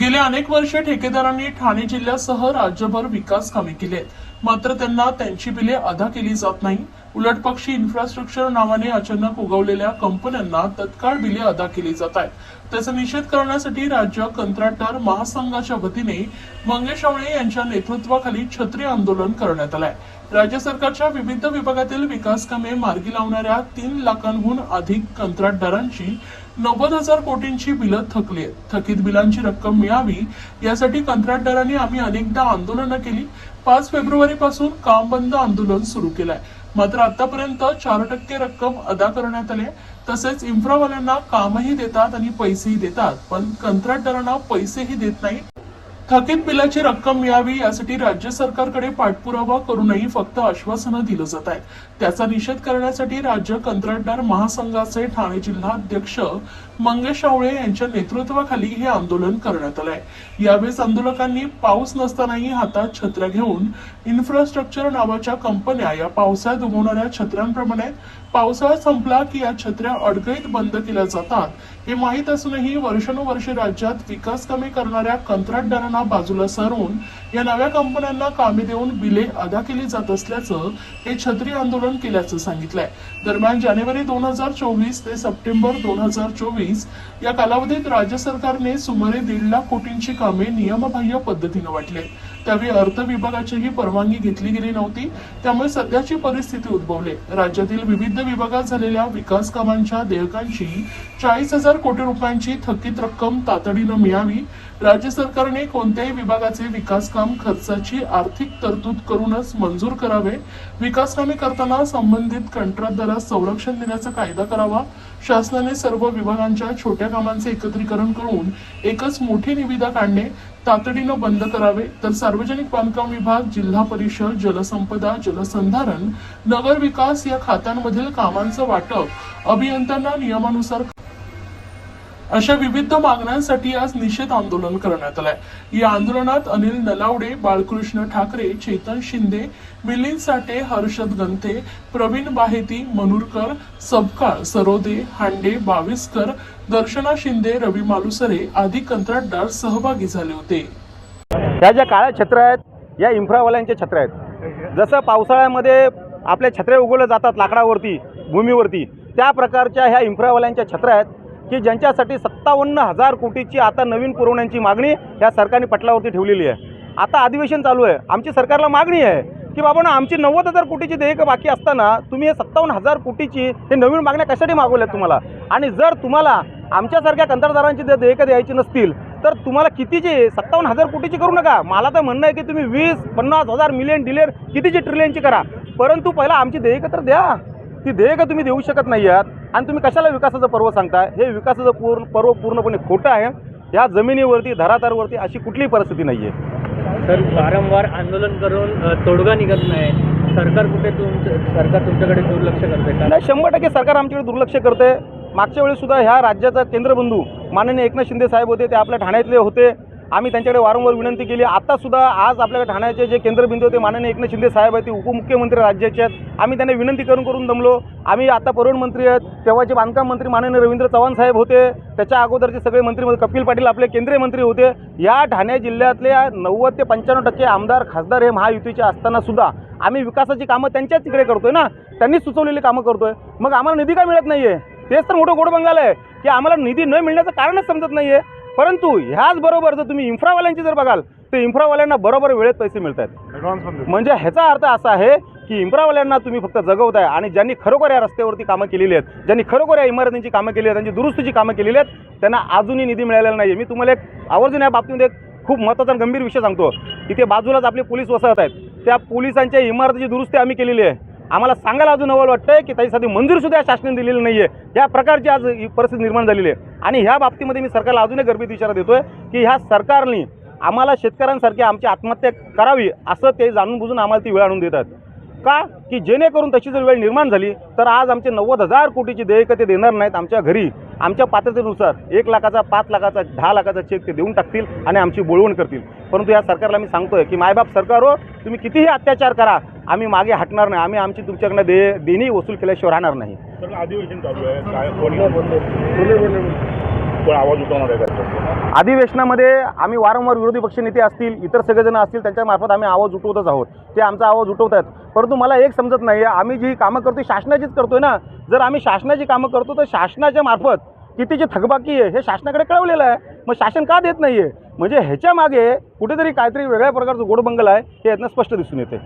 गेल्या अनेक वर्षे ठेकेदारांनी ठाणे जिल्ह्यासह राज्यभर विकास कामे केली आहेत मात्र त्यांना त्यांची बिले अदा केली जात नाही. उलट पक्षी इन्फ्रास्ट्रक्चर नावाने अचानक उगवलेल्या कंपन्यांना तत्काळ बिले अदा केली जात आहेत. त्याचा निषेध करण्यासाठी राज्य कंत्राटदार महासंघाच्या वतीने मंगेश आवळे यांच्या नेतृत्वाखाली छत्री आंदोलन करण्यात आलंय. राज्य सरकारच्या विविध विभागातील विकास कामे मार्गी लावणाऱ्या तीन लाखांहून अधिक कंत्राटदारांची नव्वद हजार कोटींची बिलं थकली आहेत. थकीत बिलांची रक्कम मिळावी यासाठी कंत्राटदारांनी आम्ही अनेकदा आंदोलनं केली. पाच फेब्रुवारी पासून काम बंद आंदोलन सुरू केलंय. मात्र आतापर्यंत चार टक्के रक्कम अदा करण्यात आली तसेच इन्फ्रावाल्यांना कामही देतात आणि पैसेही देतात. पण कंत्राटदारांना पैसेही देत नाही थकीत बिलाची रक्कम मिळावी यासाठी राज्य सरकारकडे पाठपुरावा करूनही फक्त आश्वासनं दिलं जात आहेत त्याचा निषेध करण्यासाठी राज्य कंत्राटदार महासंघाचे ठाणे जिल्हाध्यक्ष मंगेश आवळे यांच्या नेतृत्वाखाली हे आंदोलन करण्यात आलंय. यावेळेस आंदोलकांनी पाऊस नसतानाही हातात छत्र्या घेऊन इन्फ्रास्ट्रक्चर नावाच्या कंपन्या या पावसाळ्यात उगवणाऱ्या छत्र्यांप्रमाणे पावसाळा संपला की या छत्र्या अडगळीत बंद केल्या जातात हे माहीत असूनही वर्षानुवर्षे राज्यात विकास कमी करणाऱ्या कंत्राटदारांना बाजूला सारून या नव्या कंपन्यांना कामे देऊन बिले अदा केली जात असल्याचं हे छत्री आंदोलन केल्याचं सांगितलंय. दरम्यान जानेवारी दोन हजार चोवीस ते सप्टेंबर दोन हजार चोवीस या कालावधीत राज्य सरकारने सुमारे दीड लाख कोटींची कामे नियमबाह्य पद्धतीनं वाटले त्यावेळी अर्थ विभागाचीही परवानगी घेतली गेली नव्हती. त्यामुळे सध्याची परिस्थिती उद्भवली. राज्यातील विविध विभागात झालेल्या विकास कामांच्या देयकांची चाळीस हजार कोटी रुपयांची थकीत रक्कम तातडीनं मिळावी. राज्य सरकारने कोणत्याही विभागाचे विकास काम खर्चाची आर्थिक तरतूद करूनच मंजूर करावे. विकास कामे करताना संबंधित कंत्राटदारास संरक्षण देण्याचा कायदा करावा. शासनाने सर्व विभागांच्या छोट्या कामांचे एकत्रीकरण करून एकच मोठी निविदा काढणे. तातडीनं बंद करावे तर सार्वजनिक बांधकाम विभाग जिल्हा परिषद जलसंपदा जलसंधारण नगर विकास या खात्यांमधील कामांचं वाटप अभियंत्यांना नियमानुसार अशा विविध मागण्यांसाठी आज निषेध आंदोलन करण्यात आलंय. या आंदोलनात अनिल नलावडे बाळकृष्ण ठाकरे चेतन शिंदे मिलिंद साठे हर्षद गंथे प्रवीण बाहेती मनुरकर सबकाळ सरोदे हांडे बाविस्कर दर्शना शिंदे रवी मालुसरे आदी कंत्राटदार सहभागी झाले होते. ह्या ज्या काळ्या छत्र आहेत या इन्फ्रावाल्यांच्या छत्र आहेत. जसं पावसाळ्यामध्ये आपल्या छत्र्या उगवल्या जातात लाकडावरती भूमीवरती त्या प्रकारच्या ह्या इन्फ्रावाल्यांच्या छत्र्या आहेत. की ज्यांच्यासाठी सत्तावन्न हजार कोटीची आता नवीन पुरवण्याची मागणी या सरकारने पटलावरती ठेवलेली आहे. आता अधिवेशन चालू आहे. आमची सरकारला मागणी आहे की बाबा ना आमची नव्वद हजार कोटीची देयकं बाकी असताना तुम्ही हे सत्तावन्न हजार कोटीची हे नवीन मागण्या कशासाठी मागवल्यात तुम्हाला? आणि जर तुम्हाला आमच्यासारख्या कंत्राटदारांची जर देयकं द्यायची नसतील तर तुम्हाला कितीची सत्तावन्न हजार कोटीची करू नका. मला तर म्हणणं आहे की तुम्ही वीस पन्नास हजार मिलियन डिलियन कितीची ट्रिलियनची करा. परंतु पहिला आमची देयकं तर द्या. ती देयकं तुम्ही देऊ शकत नाही आहात? आणि तुम्ही कशाला विकासाचं पर्व सांगताय? हे विकासाचं पूर्ण पर्व पूर्णपणे खोटं आहे. या जमिनीवरती धरातारवरती अशी कुठलीही परिस्थिती नाही आहे सर वारंवार आंदोलन करून तोडगा निघत नाही. सरकार कुठे तुमचं सरकार तुमच्याकडे दुर्लक्ष करते का? नाही शंभर टक्के सरकार आमच्याकडे दुर्लक्ष करते मागच्या वेळेस सुद्धा ह्या राज्याचा केंद्रबंधू माननीय एकनाथ शिंदे साहेब होते ते आपल्या ठाण्यातले होते. आम्ही त्यांच्याकडे वारंवार विनंती केली. आत्तासुद्धा आज आपल्याकडे ठाण्याचे जे केंद्रबिंदू होते माननीय एकनाथ शिंदे साहेब आहेत ते उपमुख्यमंत्री राज्याचे आहेत. आम्ही त्यांना विनंती करून करून दमलो. आम्ही आता परिवहन मंत्री आहेत तेव्हाचे बांधकाम मंत्री माननीय रवींद्र चव्हाण साहेब होते त्याच्या अगोदरचे सगळे मंत्री म्हणजे कपिल पाटील आपले केंद्रीय मंत्री होते. या ठाणे जिल्ह्यातल्या नव्वद ते पंच्याण्णव टक्के आमदार खासदार हे महायुतीचे असताना सुद्धा आम्ही विकासाची कामं त्यांच्याच तिकडे करतोय ना? त्यांनी सुचवलेली कामं करतोय. मग आम्हाला निधी का मिळत नाही आहे तेच तर मोठं गोड बंगाल आहे. की आम्हाला निधी न मिळण्याचं कारणच समजत नाही आहे परंतु ह्याच बरोबर जर तुम्ही इन्फ्रावाल्यांची जर बघाल तर इन्फ्रावाल्यांना बरोबर वेळेत पैसे मिळत आहेत म्हणजे ह्याचा अर्थ असा आहे की इम्प्रावाल्यांना तुम्ही फक्त जगवताय आणि ज्यांनी खरोखर या रस्त्यावरती कामं केलेली आहेत ज्यांनी खरोखर या इमारतींची कामं केली आहेत त्यांची दुरुस्तीची कामं केलेली आहेत त्यांना अजूनही निधी मिळालेला नाही मी तुम्हाला एक आवर्जून या बाबतीमध्ये एक खूप महत्त्वाचा गंभीर विषय सांगतो. इथे बाजूलाच आपले पोलीस वसत आहेत. त्या पोलिसांच्या इमारतीची दुरुस्ती आम्ही केलेली आहे. आम्हाला सांगायला अजून नवल वाटतंय की त्याच्यासाठी मंजूरसुद्धा या शासनाने दिलेली नाही आहे या प्रकारची आज ही परिस्थिती निर्माण झालेली आहे. आणि ह्या बाबतीमध्ये मी सरकारला अजून एक गर्भित इशारा देतोय की ह्या सरकारने आम्हाला शेतकऱ्यांसारखी आमची आत्महत्या करावी असं ते जाणून बुजून आम्हाला ती वेळ आणून देतात. का? की जेणेकरून तशी जर वेळ निर्माण झाली तर आज आमचे नव्वद हजार कोटीची देयकं ते देणार नाहीत आमच्या घरी. आमच्या पात्रतेनुसार एक लाखाचा पाच लाखाचा दहा लाखाचा चेक ते देऊन टाकतील आणि आमची बोलवण करतील. परंतु या सरकारला मी सांगतोय की मायबाप सरकार हो तुम्ही कितीही अत्याचार करा आम्ही मागे हटणार नाही आम्ही आमची तुमच्याकडनं दे देणी वसूल केल्याशिवाय राहणार नाही. अधिवेशनामध्ये आम्ही वारंवार विरोधी पक्षनेते असतील इतर सगळेजण असतील त्यांच्यामार्फत आम्ही आवाज उठवतच आहोत. ते आमचा आवाज उठवत आहेत. परंतु मला एक समजत नाही आम्ही जी कामं करतोय शासनाचीच करतोय ना. जर आम्ही शासनाची कामं करतो तर शासनाच्या मार्फत कितीची थकबाकी आहे हे शासनाकडे कळवलेलं आहे. मग शासन का देत नाही आहे म्हणजे ह्याच्या मागे कुठेतरी काहीतरी वेगळ्या प्रकारचं गोडबंगल आहे हे यातनं स्पष्ट दिसून येते.